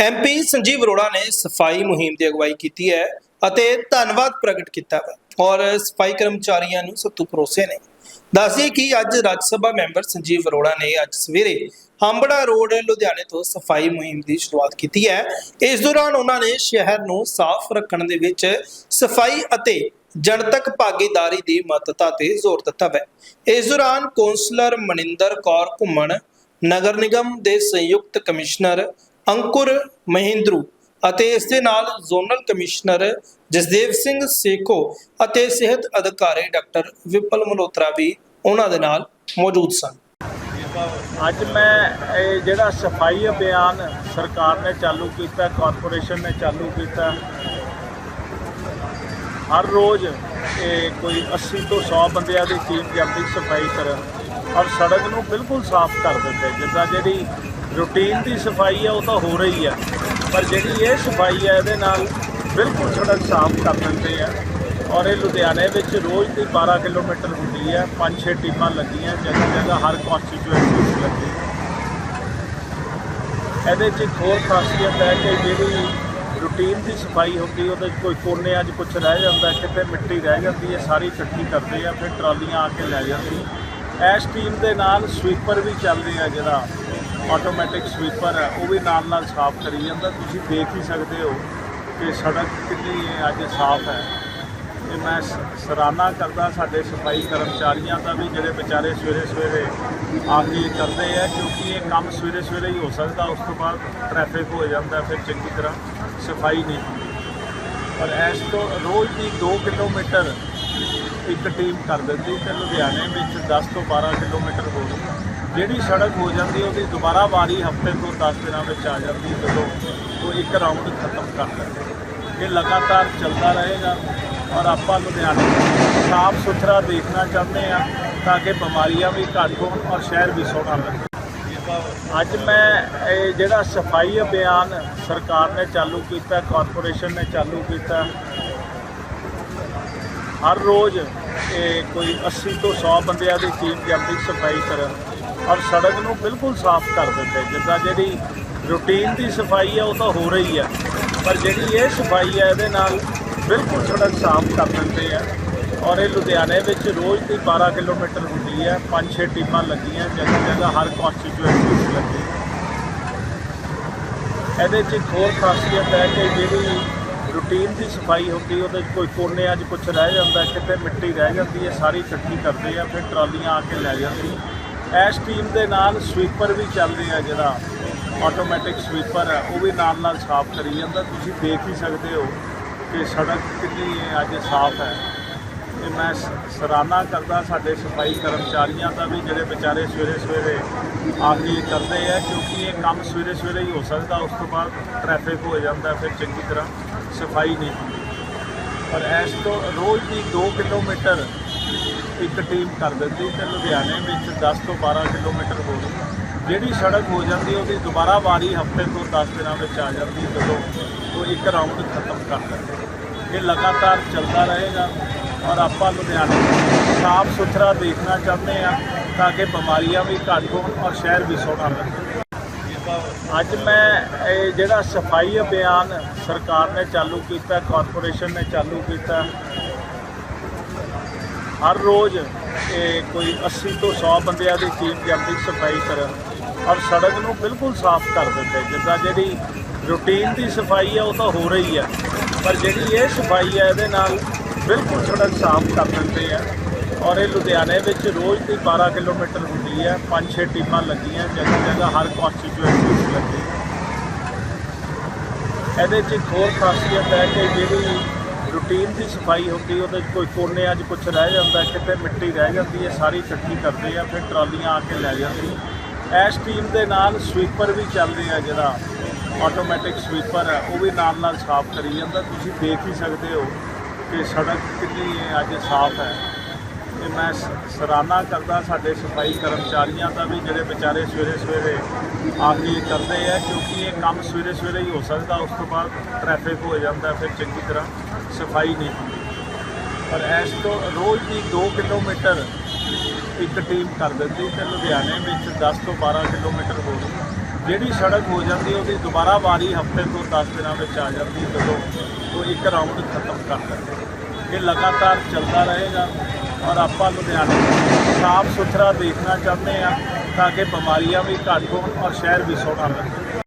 MP Sanjeev Arora ਨੇ ਸਫ਼ਾਈ ਮੁਹਿੰਮ ਦੀ ਅਗਵਾਈ ਕੀਤੀ ਹੈ ਅਤੇ ਧੰਨਵਾਦ ਪ੍ਰਗਟ ਕੀਤਾ ਹੈ ਔਰ ਸਫ਼ਾਈ ਕਰਮਚਾਰੀਆਂ ਨੂੰ ਸਤੂ ਭਰੋਸੇ ਨੇ। ਦੱਸਦੇ ਕਿ ਅੱਜ ਰਾਜ ਸਭਾ ਮੈਂਬਰ ਸੰਜੀਵ ਅਰੋੜਾ ਨੇ ਅੱਜ ਸਵੇਰੇ ਹੰਬੜਾ ਰੋਡ, ਲੁਧਿਆਣੇ ਤੋਂ ਸਫ਼ਾਈ ਮੁਹਿੰਮ ਦੀ ਸ਼ੁਰੂਆਤ ਕੀਤੀ ਹੈ। ਇਸ ਦੌਰਾਨ ਉਹਨਾਂ ਨੇ ਸ਼ਹਿਰ ਨੂੰ ਸਾਫ਼ ਰੱਖਣ ਦੇ ਵਿੱਚ ਸਫ਼ਾਈ ਅਤੇ ਜਨਤਕ ਭਾਗੀਦਾਰੀ ਦੀ ਮਹੱਤਤਾ ਤੇ ਜ਼ੋਰ ਦਿੱਤਾ ਹੈ। ਇਸ ਦੌਰਾਨ ਕੌਂਸਲਰ ਮਨਿੰਦਰ ਕੌਰ ਘੁੰਮਣ, ਨਗਰ ਨਿਗਮ ਦੇ ਸੰਯੁਕਤ ਕਮਿਸ਼ਨਰ ਅੰਕੁਰ ਮਹਿੰਦਰੂ ਅਤੇ ਇਸ ਦੇ ਨਾਲ ਜ਼ੋਨਲ ਕਮਿਸ਼ਨਰ ਜਸਦੇਵ ਸਿੰਘ ਸੇਖੋ ਅਤੇ ਸਿਹਤ ਅਧਿਕਾਰੀ ਡਾਕਟਰ ਵਿਪਲ ਮਲਹੋਤਰਾ ਵੀ ਉਹਨਾਂ ਦੇ ਨਾਲ ਮੌਜੂਦ ਸਨ। ਅੱਜ ਮੈਂ ਇਹ ਜਿਹੜਾ ਸਫ਼ਾਈ ਅਭਿਆਨ ਸਰਕਾਰ ਨੇ ਚਾਲੂ ਕੀਤਾ, ਕਾਰਪੋਰੇਸ਼ਨ ਨੇ ਚਾਲੂ ਕੀਤਾ, ਹਰ ਰੋਜ਼ ਇਹ ਕੋਈ 80 ਤੋਂ 100 ਬੰਦਿਆਂ ਦੀ ਟੀਮ ਜਾਂਦੀ ਸਫ਼ਾਈ ਕਰਨ। ਔਰ ਸੜਕ ਨੂੰ ਬਿਲਕੁਲ ਸਾਫ਼ ਕਰ ਦਿੰਦੇ, ਜਿੱਦਾਂ ਜਿਹੜੀ ਰੂਟੀਨ ਦੀ ਸਫ਼ਾਈ ਹੈ ਉਹ ਤਾਂ ਹੋ ਰਹੀ ਹੈ ਪਰ ਜਿਹੜੀ ਇਹ ਸਫ਼ਾਈ ਹੈ ਇਹਦੇ ਨਾਲ ਬਿਲਕੁਲ ਸੜਕ ਸਾਫ਼ ਕਰ ਦਿੰਦੇ ਆ। ਔਰ ਇਹ ਲੁਧਿਆਣੇ ਵਿੱਚ ਰੋਜ਼ ਦੀ 12 ਕਿਲੋਮੀਟਰ ਹੁੰਦੀ ਹੈ ਪੰਜ ਛੇ ਟੀਮਾਂ ਲੱਗੀਆਂ, ਜਗ੍ਹਾ ਜਗ੍ਹਾ ਹਰ ਕਨਸਟੀਚੁਐਂਸੀ ਵਿੱਚ ਲੱਗੀ। ਇਹਦੇ 'ਚ ਇੱਕ ਹੋਰ ਖਾਸੀਅਤ ਹੈ ਕਿ ਜਿਹੜੀ ਰੂਟੀਨ ਦੀ ਸਫ਼ਾਈ ਹੁੰਦੀ, ਉਹਦੇ 'ਚ ਕੋਈ ਕੋਨੇ ਅੱਜ ਕੁਝ ਰਹਿ ਜਾਂਦਾ, ਕਿਤੇ ਮਿੱਟੀ ਰਹਿ ਜਾਂਦੀ ਹੈ, ਸਾਰੀ ਇਕੱਠੀ ਕਰਦੇ ਆ, ਫਿਰ ਟਰਾਲੀਆਂ ਆ ਕੇ ਲੈ ਜਾਂਦੀ ਇਸ ਟੀਮ ਦੇ ਨਾਲ ਸਵੀਪਰ ਵੀ ਚੱਲਦੇ ਆ ਜਿਹੜਾ। ਆਟੋਮੈਟਿਕ ਸਵੀਪਰ ਹੈ, ਉਹ ਵੀ ਨਾਲ ਨਾਲ ਸਾਫ਼ ਕਰੀ ਜਾਂਦਾ। ਤੁਸੀਂ ਦੇਖ ਹੀ ਸਕਦੇ ਹੋ ਕਿ ਸੜਕ ਕਿੰਨੀ ਅੱਜ ਸਾਫ਼ ਹੈ। ਤੇ ਮੈਂ ਸਰਾਹਨਾ ਕਰਦਾ ਸਾਡੇ ਸਫ਼ਾਈ ਕਰਮਚਾਰੀਆਂ ਦਾ ਵੀ, ਜਿਹੜੇ ਵਿਚਾਰੇ ਸਵੇਰੇ ਸਵੇਰੇ ਆ ਕੇ ਕਰਦੇ ਆ, ਕਿਉਂਕਿ ਇਹ ਕੰਮ ਸਵੇਰੇ ਸਵੇਰੇ ਹੀ ਹੋ ਸਕਦਾ, ਉਸ ਤੋਂ ਬਾਅਦ ਟ੍ਰੈਫਿਕ ਹੋ ਜਾਂਦਾ, ਫਿਰ ਚੰਗੀ ਤਰ੍ਹਾਂ ਸਫ਼ਾਈ ਨਹੀਂ ਹੁੰਦੀ। ਪਰ ਇਸ ਤੋਂ ਰੋਜ਼ ਦੀ 2 ਕਿਲੋਮੀਟਰ ਇੱਕ ਟੀਮ ਕਰ ਦਿੰਦੀ ਤੇ ਲੁਧਿਆਣੇ ਵਿੱਚ 10 ਤੋਂ 12 ਕਿਲੋਮੀਟਰ ਹੋ ਗਈ ਜਿਹੜੀ ਸੜਕ ਹੋ ਜਾਂਦੀ ਉਹਦੀ ਦੁਬਾਰਾ ਵਾਰੀ ਹਫ਼ਤੇ ਤੋਂ 10 ਦਿਨਾਂ ਵਿੱਚ ਆ ਜਾਂਦੀ ਜਦੋਂ ਉਹ ਇੱਕ ਰਾਊਂਡ ਖਤਮ ਕਰ ਦਿੰਦੇ ਇਹ ਲਗਾਤਾਰ ਚੱਲਦਾ ਰਹੇਗਾ ਔਰ ਆਪਾਂ ਲੁਧਿਆਣੇ ਸਾਫ਼ ਸੁਥਰਾ ਦੇਖਣਾ ਚਾਹੁੰਦੇ ਆ ਤਾਂ ਕਿ ਬਿਮਾਰੀਆਂ ਵੀ ਘੱਟ ਹੋਣ ਔਰ ਸ਼ਹਿਰ ਵੀ ਸੋਹਣਾ ਲੱਗੇ ਅੱਜ ਮੈਂ ਇਹ ਜਿਹੜਾ ਸਫ਼ਾਈ ਅਭਿਆਨ ਸਰਕਾਰ ਨੇ ਚਾਲੂ ਕੀਤਾ ਕਾਰਪੋਰੇਸ਼ਨ ਨੇ ਚਾਲੂ ਕੀਤਾ, ਹਰ ਰੋਜ਼ ਇਹ ਕੋਈ 80 ਤੋਂ 100 ਬੰਦਿਆਂ ਦੀ ਟੀਮ ਜਾਂਦੀ ਸਫ਼ਾਈ ਕਰਨ। ਔਰ ਸੜਕ ਨੂੰ ਬਿਲਕੁਲ ਸਾਫ਼ ਕਰ ਦਿੰਦੇ, ਜਿੱਦਾਂ ਜਿਹੜੀ ਰੂਟੀਨ ਦੀ ਸਫ਼ਾਈ ਹੈ ਉਹ ਤਾਂ ਹੋ ਰਹੀ ਹੈ, ਪਰ ਜਿਹੜੀ ਇਹ ਸਫ਼ਾਈ ਹੈ ਇਹਦੇ ਨਾਲ ਬਿਲਕੁਲ ਸੜਕ ਸਾਫ਼ ਕਰ ਦਿੰਦੇ ਆ। ਔਰ ਇਹ ਲੁਧਿਆਣੇ ਵਿੱਚ ਰੋਜ਼ ਦੀ 12 ਕਿਲੋਮੀਟਰ ਹੁੰਦੀ ਹੈ ਪੰਜ ਛੇ ਟੀਮਾਂ ਲੱਗੀਆਂ, ਜਗ੍ਹਾ ਜਗ੍ਹਾ ਹਰ ਕਨਸਟੀਚੁਐਂਸੀ ਵਿੱਚ ਲੱਗੀ। ਇਹਦੇ 'ਚ ਇੱਕ ਹੋਰ ਖਾਸੀਅਤ ਹੈ ਕਿ ਜਿਹੜੀ ਰੂਟੀਨ ਦੀ ਸਫ਼ਾਈ ਹੁੰਦੀ, ਉਹਦੇ 'ਚ ਕੋਈ ਕੋਨੇ 'ਚ ਕੁਝ ਰਹਿ ਜਾਂਦਾ, ਕਿਤੇ ਮਿੱਟੀ ਰਹਿ ਜਾਂਦੀ ਹੈ, ਸਾਰੀ ਇਕੱਠੀ ਕਰਦੇ ਆ, ਫਿਰ ਟਰਾਲੀਆਂ ਆ ਕੇ ਲੈ ਜਾਂਦੀ। ਇਸ ਟੀਮ ਦੇ ਨਾਲ ਸਵੀਪਰ ਵੀ ਚੱਲਦੇ ਆ ਜਿਹੜਾ ਆਟੋਮੈਟਿਕ ਸਵੀਪਰ ਹੈ ਉਹ ਵੀ ਨਾਲ ਨਾਲ ਸਾਫ਼ ਕਰੀ ਜਾਂਦਾ। ਤੁਸੀਂ ਦੇਖ ਹੀ ਸਕਦੇ ਹੋ ਕਿ ਸੜਕ ਕਿੰਨੀ ਅੱਜ ਸਾਫ਼ ਹੈ। ਤੇ ਮੈਂ ਸ- ਸਰਾਹਨਾ ਕਰਦਾ ਸਾਡੇ ਸਫ਼ਾਈ ਕਰਮਚਾਰੀਆਂ ਦਾ ਵੀ, ਜਿਹੜੇ ਵਿਚਾਰੇ ਸਵੇਰੇ ਸਵੇਰੇ ਆ ਕੇ ਕਰਦੇ ਆ, ਕਿਉਂਕਿ ਇਹ ਕੰਮ ਸਵੇਰੇ ਸਵੇਰੇ ਹੀ ਹੋ ਸਕਦਾ, ਉਸ ਤੋਂ ਬਾਅਦ ਟ੍ਰੈਫਿਕ ਹੋ ਜਾਂਦਾ ਫਿਰ ਚੰਗੀ ਤਰ੍ਹਾਂ ਸਫ਼ਾਈ ਨਹੀਂ ਹੁੰਦੀ। ਪਰ ਇਸ ਤੋਂ ਰੋਜ਼ ਦੀ 2 ਕਿਲੋਮੀਟਰ ਇੱਕ ਟੀਮ ਕਰ ਦਿੰਦੀ ਤੇ ਲੁਧਿਆਣੇ ਵਿੱਚ 10 ਤੋਂ 12 ਕਿਲੋਮੀਟਰ ਹੋ ਗਈ। ਜਿਹੜੀ ਸੜਕ ਹੋ ਜਾਂਦੀ, ਉਹਦੀ ਦੁਬਾਰਾ ਵਾਰੀ ਹਫ਼ਤੇ ਤੋਂ 10 ਦਿਨਾਂ ਵਿੱਚ ਆ ਜਾਂਦੀ ਜਦੋਂ ਉਹ ਇੱਕ ਰਾਊਂਡ ਖਤਮ ਕਰ ਦਿੰਦੇ ਇਹ ਲਗਾਤਾਰ ਚੱਲਦਾ ਰਹੇਗਾ ਔਰ ਆਪਾਂ ਲੁਧਿਆਣੇ ਸਾਫ਼ ਸੁਥਰਾ ਦੇਖਣਾ ਚਾਹੁੰਦੇ ਆ ਤਾਂ ਕਿ ਬਿਮਾਰੀਆਂ ਵੀ ਘੱਟ ਹੋਣ ਔਰ ਸ਼ਹਿਰ ਵੀ ਸੋਹਣਾ ਲੱਗੇ ਅੱਜ ਮੈਂ ਇਹ ਜਿਹੜਾ ਸਫ਼ਾਈ ਅਭਿਆਨ ਸਰਕਾਰ ਨੇ ਚਾਲੂ ਕੀਤਾ ਕਾਰਪੋਰੇਸ਼ਨ ਨੇ ਚਾਲੂ ਕੀਤਾ ਹਰ ਰੋਜ਼ ਇਹ ਕੋਈ 80 ਤੋਂ 100 ਬੰਦਿਆਂ ਦੀ ਟੀਮ ਜਾਂਦੀ ਸਫ਼ਾਈ ਕਰਨ ਔਰ ਸੜਕ ਨੂੰ ਬਿਲਕੁਲ ਸਾਫ਼ ਕਰ ਦਿੰਦੇ। ਜਿੱਦਾਂ ਜਿਹੜੀ ਰੂਟੀਨ ਦੀ ਸਫ਼ਾਈ ਹੈ ਉਹ ਤਾਂ ਹੋ ਰਹੀ ਹੈ ਪਰ ਜਿਹੜੀ ਇਹ ਸਫ਼ਾਈ ਹੈ ਇਹਦੇ ਨਾਲ ਬਿਲਕੁਲ ਸੜਕ ਸਾਫ਼ ਕਰ ਦਿੰਦੇ ਆ। ਔਰ ਇਹ ਲੁਧਿਆਣੇ ਵਿੱਚ ਰੋਜ਼ ਦੀ 12 ਕਿਲੋਮੀਟਰ ਹੁੰਦੀ ਹੈ ਪੰਜ ਛੇ ਟੀਮਾਂ ਲੱਗੀਆਂ, ਜਗ੍ਹਾ ਜਗ੍ਹਾ ਹਰ ਕਨਸਟੀਚੁਐਂਸੀ ਵਿੱਚ ਲੱਗੀ। ਇਹਦੇ 'ਚ ਇੱਕ ਹੋਰ ਖਾਸੀਅਤ ਹੈ ਕਿ ਜਿਹੜੀ ਰੂਟੀਨ ਦੀ ਸਫ਼ਾਈ ਹੁੰਦੀ, ਉਹਦੇ 'ਚ ਕੋਈ ਕੋਨੇ 'ਚ ਕੁਝ ਰਹਿ ਜਾਂਦਾ, ਕਿਤੇ ਮਿੱਟੀ ਰਹਿ ਜਾਂਦੀ ਹੈ, ਸਾਰੀ ਇਕੱਠੀ ਕਰਦੇ ਆ, ਫਿਰ ਟਰਾਲੀਆਂ ਆ ਕੇ ਲੈ ਜਾਂਦੀ। ਇਸ ਟੀਮ ਦੇ ਨਾਲ ਸਵੀਪਰ ਵੀ ਚੱਲਦੇ ਆ ਜਿਹੜਾ, ਆਟੋਮੈਟਿਕ ਸਵੀਪਰ ਹੈ, ਉਹ ਵੀ ਨਾਲ ਨਾਲ ਸਾਫ਼ ਕਰੀ ਜਾਂਦਾ। ਤੁਸੀਂ ਦੇਖ ਹੀ ਸਕਦੇ ਹੋ ਕਿ ਸੜਕ ਕਿੰਨੀ ਅੱਜ ਸਾਫ਼ ਹੈ। ਤੇ ਮੈਂ ਸ- ਸਰਾਹਨਾ ਕਰਦਾ ਸਾਡੇ ਸਫ਼ਾਈ ਕਰਮਚਾਰੀਆਂ ਦਾ ਵੀ, ਜਿਹੜੇ ਵਿਚਾਰੇ ਸਵੇਰੇ ਸਵੇਰੇ ਆ ਕੇ ਕਰਦੇ ਆ, ਕਿਉਂਕਿ ਇਹ ਕੰਮ ਸਵੇਰੇ ਸਵੇਰੇ ਹੀ ਹੋ ਸਕਦਾ, ਉਸ ਤੋਂ ਬਾਅਦ ਟ੍ਰੈਫਿਕ ਹੋ ਜਾਂਦਾ, ਫਿਰ ਚੰਗੀ ਤਰ੍ਹਾਂ ਸਫ਼ਾਈ ਨਹੀਂ ਹੁੰਦੀ। ਪਰ ਇਸ ਤੋਂ ਰੋਜ਼ ਦੀ 2 ਕਿਲੋਮੀਟਰ ਇੱਕ ਟੀਮ ਕਰ ਦਿੰਦੀ ਤੇ ਲੁਧਿਆਣੇ ਵਿੱਚ 10 ਤੋਂ 12 ਕਿਲੋਮੀਟਰ ਹੋ ਗਈ। ਜਿਹੜੀ ਸੜਕ ਹੋ ਜਾਂਦੀ, ਉਹਦੀ ਦੁਬਾਰਾ ਵਾਰੀ ਹਫ਼ਤੇ ਤੋਂ 10 ਦਿਨਾਂ ਵਿੱਚ ਆ ਜਾਂਦੀ, ਜਦੋਂ ਉਹ ਇੱਕ ਰਾਊਂਡ ਖਤਮ ਕਰ ਦਿੰਦੇ। ਇਹ ਲਗਾਤਾਰ ਚੱਲਦਾ ਰਹੇਗਾ। ਔਰ ਆਪਾਂ ਲੁਧਿਆਣੇ ਸਾਫ਼ ਸੁਥਰਾ ਦੇਖਣਾ ਚਾਹੁੰਦੇ ਆ ਤਾਂ ਕਿ ਬਿਮਾਰੀਆਂ ਵੀ ਘੱਟ ਹੋਣ ਔਰ ਸ਼ਹਿਰ ਵੀ ਸੋਹਣਾ ਲੱਗੇ